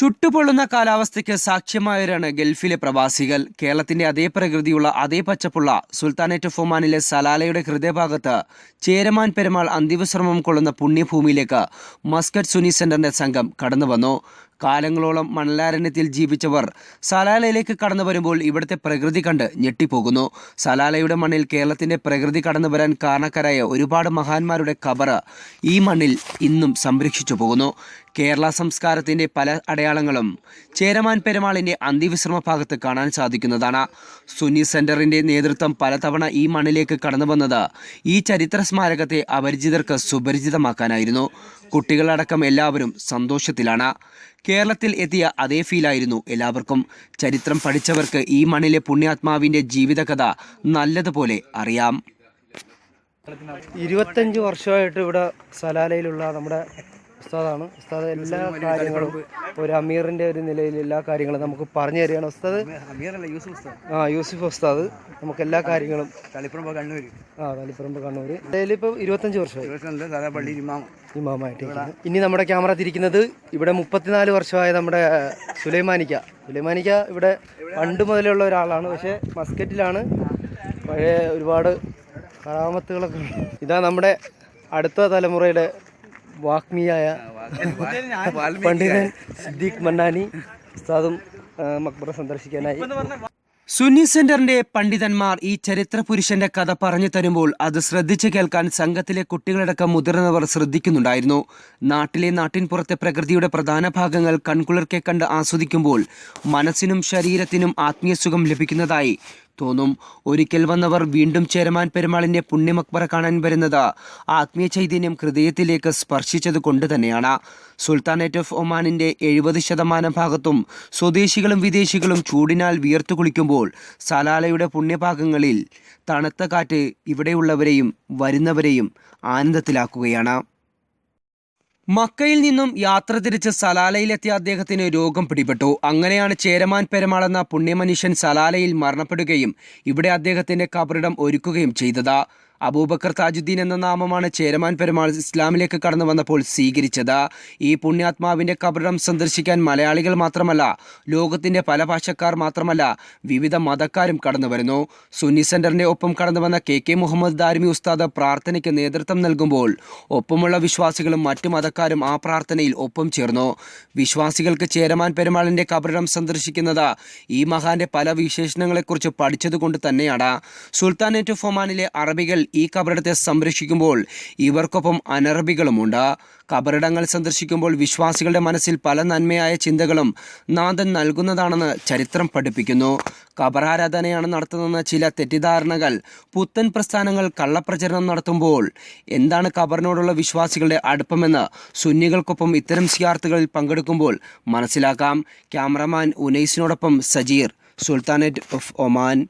ചുട്ടുപൊള്ളുന്ന കാലാവസ്ഥയ്ക്ക് സാക്ഷ്യമായവരാണ് ഗൾഫിലെ പ്രവാസികൾ. കേരളത്തിന്റെ അതേ പ്രകൃതിയുള്ള അതേ പച്ചപ്പുള്ള സുൽത്താനേറ്റ് ഓഫ് ഒമാനിലെ സലാലയുടെ ഹൃദയഭാഗത്ത് ചേരമാൻ പെരുമാൾ അന്തിമശ്രമം കൊള്ളുന്ന പുണ്യഭൂമിയിലേക്ക് മസ്കറ്റ് സുനി സെന്ററിന്റെ സംഘം കടന്നു വന്നു കാലങ്ങളോളം മണലാരണ്യത്തിൽ ജീവിച്ചവർ സലാലയിലേക്ക് കടന്നു വരുമ്പോൾ ഇവിടുത്തെ പ്രകൃതി കണ്ട് ഞെട്ടിപ്പോകുന്നു. സലാലയുടെ മണ്ണിൽ കേരളത്തിന്റെ പ്രകൃതി കടന്നു വരാൻ കാരണക്കാരായ ഒരുപാട് മഹാന്മാരുടെ കബറ് ഈ മണ്ണിൽ ഇന്നും സംരക്ഷിച്ചു പോകുന്നു. കേരള സംസ്കാരത്തിന്റെ പല അടയാളങ്ങളും ചേരമാൻ പെരുമാളിന്റെ അന്ത്യവിശ്രമ ഭാഗത്ത് കാണാൻ സാധിക്കുന്നതാണ്. സുന്നി സെന്ററിന്റെ നേതൃത്വം പലതവണ ഈ മണ്ണിലേക്ക് കടന്നു വന്നത് ഈ ചരിത്ര സ്മാരകത്തെ അപരിചിതർക്ക് സുപരിചിതമാക്കാനായിരുന്നു. കുട്ടികളടക്കം എല്ലാവരും സന്തോഷത്തിലാണ്. കേരളത്തിൽ എത്തിയ അതേ ഫീലായിരുന്നു എല്ലാവർക്കും. ചരിത്രം പഠിച്ചവർക്ക് ഈ മണ്ണിലെ പുണ്യാത്മാവിന്റെ ജീവിതകഥ നല്ലതുപോലെ അറിയാം. ഇരുപത്തഞ്ച് വർഷമായിട്ട് ഇവിടെ സലാലയിലുള്ള നമ്മുടെ ഉസ്താദാണ്. ഉസ്താദ് എല്ലാ കാര്യങ്ങളും ഒരു അമീറിന്റെ ഒരു നിലയിൽ എല്ലാ കാര്യങ്ങളും നമുക്ക് പറഞ്ഞു തരികയാണ്. ഉസ്താദ്. ആ യൂസുഫ് ഉസ്താദ്. നമുക്ക് എല്ലാ കാര്യങ്ങളും തളിപ്പറമ്പ് കണ്ണൂർ ആ തളിപ്പറമ്പ് കണ്ണൂർ ഇതിലിപ്പോൾ ഇരുപത്തഞ്ച് വർഷമായി. ഇമാമായിട്ട്. ഇനി നമ്മുടെ ക്യാമറ തിരിക്കുന്നത് ഇവിടെ മുപ്പത്തിനാല് വർഷമായ നമ്മുടെ സുലൈമാനിക്ക. സുലൈമാനിക്ക ഇവിടെ പണ്ട് മുതലുള്ള ഒരാളാണ്. പക്ഷേ മസ്കറ്റിലാണ്. പഴയ ഒരുപാട് കറാമത്തുകളൊക്കെ ഇതാ നമ്മുടെ അടുത്ത തലമുറയുടെ വാഗ്മിയായ പണ്ഡിതൻ സിദ്ദീഖ് മന്നാനി ഉസ്താദും മക്ബറ സന്ദർശിക്കാനായി. സുന്നി സെന്ററിന്റെ പണ്ഡിതന്മാർ ഈ ചരിത്ര പുരുഷന്റെ കഥ പറഞ്ഞു തരുമ്പോൾ അത് ശ്രദ്ധിച്ചു കേൾക്കാൻ സംഘത്തിലെ കുട്ടികളടക്കം മുതിർന്നവർ ശ്രദ്ധിക്കുന്നുണ്ടായിരുന്നു. നാട്ടിലെ നാട്ടിൻപുറത്തെ പ്രകൃതിയുടെ പ്രധാന ഭാഗങ്ങൾ കൺകുളിർക്കെ കണ്ട് ആസ്വദിക്കുമ്പോൾ മനസ്സിനും ശരീരത്തിനും ആത്മീയ സുഖം ലഭിക്കുന്നതായി തോന്നും. ഒരിക്കൽ വന്നവർ വീണ്ടും ചേരമാൻ പെരുമാളിന്റെ പുണ്യമക്ബറ കാണാൻ വരുന്നത് ആത്മീയ ചൈതന്യം ഹൃദയത്തിലേക്ക് സ്പർശിച്ചത് കൊണ്ട് തന്നെയാണ്. സുൽത്താനേറ്റ് ഓഫ് ഒമാനിന്റെ എഴുപത് ശതമാനം ഭാഗത്തും സ്വദേശികളും വിദേശികളും ചൂടിനാൽ വിയർത്തു കുളിക്കുമ്പോൾ സലാലയുടെ പുണ്യഭാഗങ്ങളിൽ തണുത്ത കാറ്റ് ഇവിടെയുള്ളവരെയും വരുന്നവരെയും ആനന്ദത്തിലാക്കുകയാണ്. മക്കയിൽ നിന്നും യാത്ര തിരിച്ച് സലാലയിലെത്തിയ അദ്ദേഹത്തിന് രോഗം പിടിപെട്ടു. അങ്ങനെയാണ് ചേരമാൻ പെരുമാൾ എന്ന പുണ്യമനുഷ്യൻ സലാലയിൽ മരണപ്പെടുകയും ഇവിടെ അദ്ദേഹത്തിന്റെ കബറിടം ഒരുക്കുകയും ചെയ്തത്. അബൂബക്കർ താജുദ്ദീൻ എന്ന നാമമാണ് ചേരമാൻ പെരുമാൾ ഇസ്ലാമിലേക്ക് കടന്നു വന്നപ്പോൾ സ്വീകരിച്ചത്. ഈ പുണ്യാത്മാവിന്റെ കബറിടം സന്ദർശിക്കാൻ മലയാളികൾ മാത്രമല്ല ലോകത്തിന്റെ പല ഭാഷക്കാർ മാത്രമല്ല വിവിധ മതക്കാരും കടന്നു വരുന്നു. സുന്നി സെന്ററിന്റെ ഒപ്പം കടന്നു വന്ന കെ കെ മുഹമ്മദ് ദാരിമി ഉസ്താദ് പ്രാർത്ഥനയ്ക്ക് നേതൃത്വം നൽകുമ്പോൾ ഒപ്പമുള്ള വിശ്വാസികളും മറ്റു മതക്കാരും ആ പ്രാർത്ഥനയിൽ ഒപ്പം ചേർന്നു. വിശ്വാസികൾക്ക് ചേരമാൻ പെരുമാളിന്റെ കബറിടം സന്ദർശിക്കുന്നത് ഈ മഹാന്റെ പല വിശേഷണങ്ങളെക്കുറിച്ച് പഠിച്ചതുകൊണ്ട് തന്നെയാണ്. സുൽത്താനേറ്റ് ഒമാനിലെ അറബികൾ ഈ കബറിടത്തെ സംരക്ഷിക്കുമ്പോൾ ഇവർക്കൊപ്പം അനറബികളുമുണ്ട് കബറിടങ്ങൾ സന്ദർശിക്കുമ്പോൾ വിശ്വാസികളുടെ മനസ്സിൽ പല നന്മയായ ചിന്തകളും നാഥൻ നൽകുന്നതാണെന്ന് ചരിത്രം പഠിപ്പിക്കുന്നു. കബറാരാധനയാണ് നടത്തുന്ന ചില തെറ്റിദ്ധാരണകൾ പുത്തൻ പ്രസ്ഥാനങ്ങൾ കള്ളപ്രചരണം നടത്തുമ്പോൾ എന്താണ് കബറിനോടുള്ള വിശ്വാസികളുടെ അടുപ്പമെന്ന് സുന്നികൾക്കൊപ്പം ഇത്തരം സിയാർത്തുകളിൽ പങ്കെടുക്കുമ്പോൾ മനസ്സിലാക്കാം. ക്യാമറമാൻ ഉനൈസിനോടൊപ്പം സജീർ സുൽത്താനേറ്റ് ഓഫ് ഒമാൻ.